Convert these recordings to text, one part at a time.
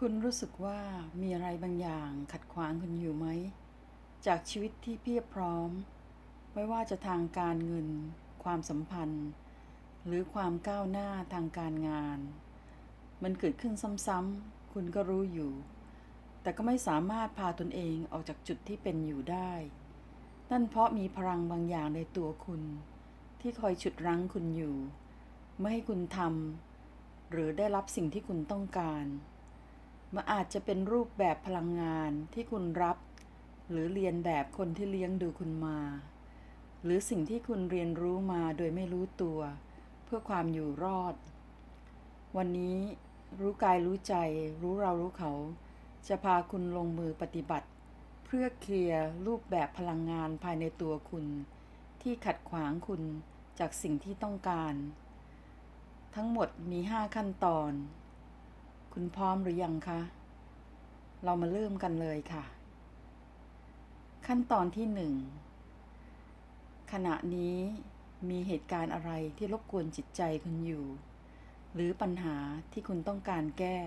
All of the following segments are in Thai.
คุณรู้สึกว่ามีอะไรบางอย่างขัดขวางคุณอยู่ไหม จากชีวิตที่เพียบพร้อม ไม่ว่าจะทางการเงิน ความสัมพันธ์ หรือความก้าวหน้าทางการงาน มันเกิดขึ้นซ้ำๆคุณก็รู้อยู่ แต่ก็ไม่สามารถพาตนเองออกจากจุดที่เป็นอยู่ได้ นั่นเพราะมีพลังบางอย่างในตัวคุณ ที่คอยฉุดรั้งคุณอยู่ ไม่ให้คุณทำหรือได้รับสิ่งที่คุณต้องการ มันอาจจะเป็นรูปแบบพลังงานที่คุณรับ หรือเรียนแบบคนที่เลี้ยงดูคุณมา หรือสิ่งที่คุณเรียนรู้มาโดยไม่รู้ตัว เพื่อความอยู่รอด วันนี้รู้กายรู้ใจ รู้เรารู้เขา จะพาคุณลงมือปฏิบัติ เพื่อเคลียร์รูปแบบพลังงานภายในตัวคุณ ที่ขัดขวางคุณจากสิ่งที่ต้องการ ทั้งหมดมี 5 ขั้นตอน คุณพร้อมหรือยังคะ เรามาเริ่มกันเลยค่ะ ขั้นตอนที่หนึ่งขณะนี้มีเหตุการณ์อะไรที่รบกวนจิตใจคุณอยู่ หรือปัญหาที่คุณต้องการแก้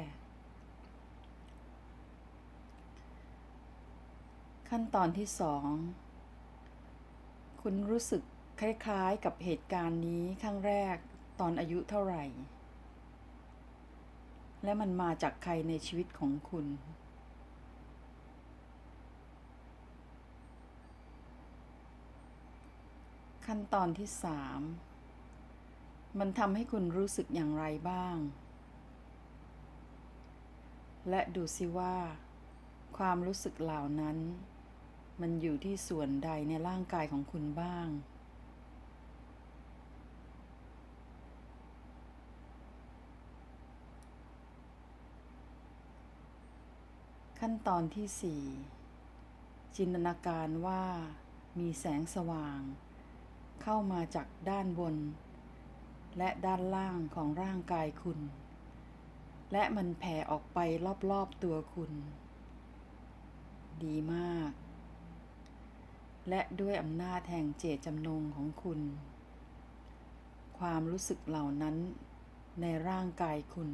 ขั้นตอนที่สองคุณรู้สึกคล้ายๆกับเหตุการณ์นี้ครั้งแรกตอนอายุเท่าไหร่ และมันมาจากใครในชีวิตของคุณ ขั้นตอนที่สามมันทำให้คุณรู้สึกอย่างไรบ้าง และดูซิว่า ความรู้สึกเหล่านั้น มันอยู่ที่ส่วนใดในร่างกายของคุณบ้าง ขั้นตอนที่สี่จินตนาการว่ามีแสงสว่าง เข้ามาจากด้านบน และด้านล่างของร่างกายคุณ และมันแผ่ออกไปรอบๆตัวคุณ ดีมาก และด้วยอำนาจแห่งเจตจำนงของคุณ ความรู้สึกเหล่านั้นในร่างกายคุณ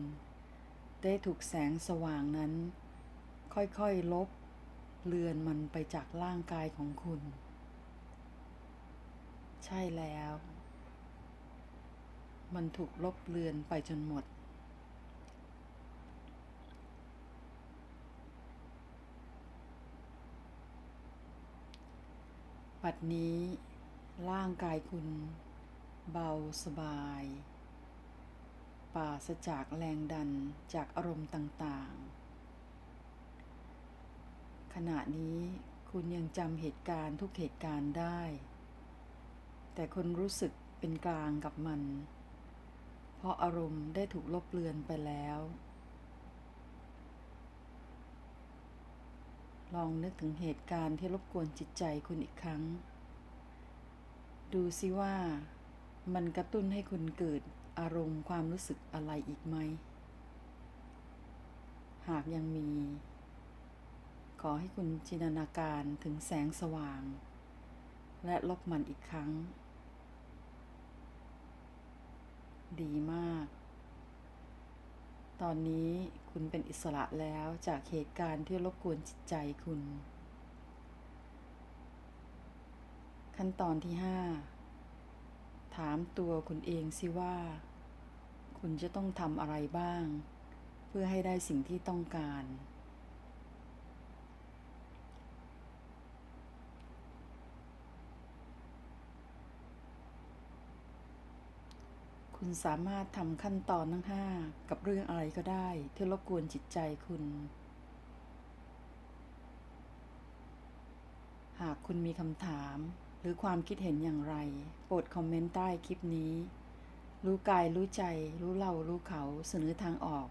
ได้ถูกแสงสว่างนั้น ค่อยๆลบ เลือนมันไปจากร่างกายของคุณ ใช่แล้ว มันถูกลบเลือนไปจนหมดปัดนี้ ร่างกายคุณ เบาสบายปราศจากแรงดันจากอารมณ์ต่าง ๆ ขณะนี้คุณยังจำเหตุการณ์ทุกเหตุการณ์ได้ แต่คุณรู้สึกเป็นกลางกับมัน เพราะอารมณ์ได้ถูกลบเลือนไปแล้ว ลองนึกถึงเหตุการณ์ที่รบกวนจิตใจคุณอีกครั้ง ดูซิว่ามันกระตุ้นให้คุณเกิดอารมณ์ความรู้สึกอะไรอีกไหม หากยังมี ขอให้คุณจินตนาการถึงแสงสว่าง และลบมันอีกครั้ง ดีมาก ตอนนี้คุณเป็นอิสระแล้วจากเหตุการณ์ที่รบกวนจิตใจคุณ ขั้นตอนที่ 5 ถามตัวคุณเองสิว่า คุณจะต้องทำอะไรบ้าง เพื่อให้ได้สิ่งที่ต้องการ คุณสามารถทำขั้นตอนทั้งห้ากับเรื่องอะไรก็ได้ที่รบกวนจิตใจคุณ หากคุณมีคำถามหรือความคิดเห็นอย่างไร โปรดคอมเมนต์ใต้คลิปนี้ รู้กายรู้ใจ รู้เรารู้เขาเสนอทางออก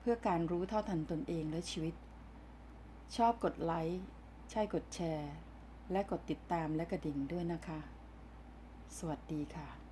เพื่อการรู้เท่าทันตนเองและชีวิต ชอบกดไลค์ ใช่กดแชร์ และกดติดตามและกระดิ่งด้วยนะคะ สวัสดีค่ะ